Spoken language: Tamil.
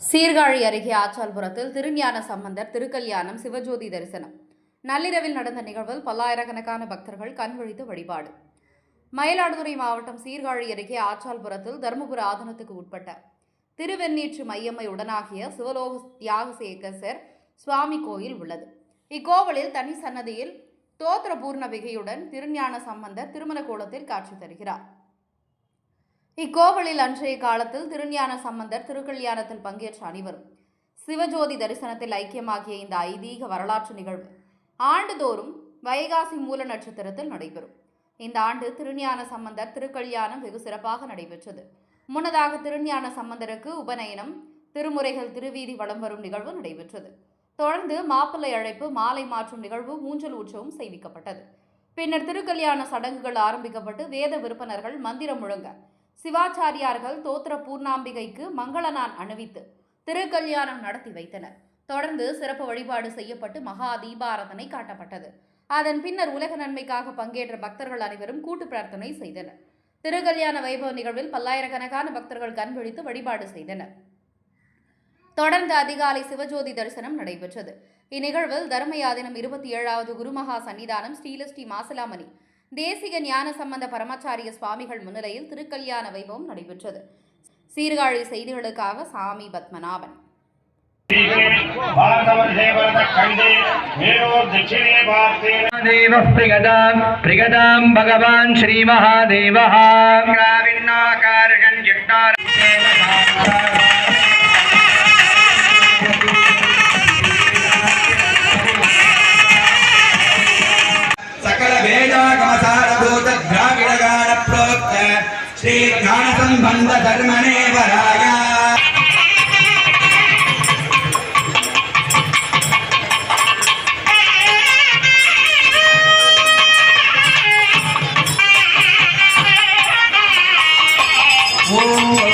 சீர்காழி அருகே ஆச்சால்புரத்தில் திருஞான சம்பந்தர் திருக்கல்யாணம் சிவஜோதி தரிசனம். நள்ளிரவில் நடந்த நிகழ்வில் பல்லாயிரக்கணக்கான பக்தர்கள் கண்விழித்து வழிபாடு. மயிலாடுதுறை மாவட்டம் சீர்காழி அருகே ஆச்சால்புரத்தில் தருமபுர ஆதனத்துக்கு உட்பட்ட திருவெண்ணீற்று மையம்மை உடனாகிய சிவலோக தியாகசேகசர் சுவாமி கோயில் உள்ளது. இக்கோவிலில் தனி சன்னதியில் தோத்திர பூர்ணபிகையுடன் திருஞான சம்பந்தர் திருமண கோலத்தில் காட்சி தருகிறார். இக்கோவிலில் அன்றைய காலத்தில் திருஞான சம்பந்தர் திருக்கல்யாணத்தில் பங்கேற்ற அனைவரும் சிவஜோதி தரிசனத்தில் ஐக்கியமாகிய இந்த ஐதீக வரலாற்று நிகழ்வு ஆண்டுதோறும் வைகாசி மூல நட்சத்திரத்தில் நடைபெறும். இந்த ஆண்டு திருஞான சம்பந்தர் திருக்கல்யாணம் வெகு சிறப்பாக நடைபெற்றது. முன்னதாக திருஞான சம்பந்தருக்கு உபநயனம் திருமுறைகள் திருவீதி வலம் வரும் நிகழ்வு நடைபெற்றது. தொடர்ந்து மாப்பிள்ளை அழைப்பு மாலை மாற்றும் நிகழ்வு ஊஞ்சல் உற்சவம் செய்விக்கப்பட்டது. பின்னர் திருக்கல்யாண சடங்குகள் ஆரம்பிக்கப்பட்டு வேத விற்பனர்கள் மந்திரம் முழங்க சிவாச்சாரியார்கள் தோத்திர பூர்ணாம்பிகைக்கு மங்களனான் அணிவித்து திருக்கல்யாணம் நடத்தி வைத்தனர். தொடர்ந்து சிறப்பு வழிபாடு செய்யப்பட்டு மகா தீபாராதனை காட்டப்பட்டது. அதன் பின்னர் உலக நன்மைக்காக பங்கேற்ற பக்தர்கள் அனைவரும் கூட்டு பிரார்த்தனை செய்தனர். திருக்கல்யாண வைபவ நிகழ்வில் பல்லாயிரக்கணக்கான பக்தர்கள் கண்பிழித்து வழிபாடு செய்தனர். தொடர்ந்து அதிகாலை சிவஜோதி தரிசனம் நடைபெற்றது. இந்நிகழ்வில் தர்மயாதினம் இருபத்தி ஏழாவது குருமகா சன்னிதானம் ஸ்ரீலஸ்ரீ மாசிலாமணி தேசிக ஞான சம்பந்த பரமாச்சாரிய சுவாமிகள் முன்னிலையில் திருக்கல்யாண வைபவம் நடைபெற்றது சீர்காழி செய்திகளுக்காக சாமி பத்மநாபன் भारतवर्षे वरदखण्डे मेरो दक्षिणे भारते देवः प्रिगदाम् प्रिगदाम् भगवान् श्रीमहादेवः ज्ञानसम्बन्धधर्मणे वराय Oh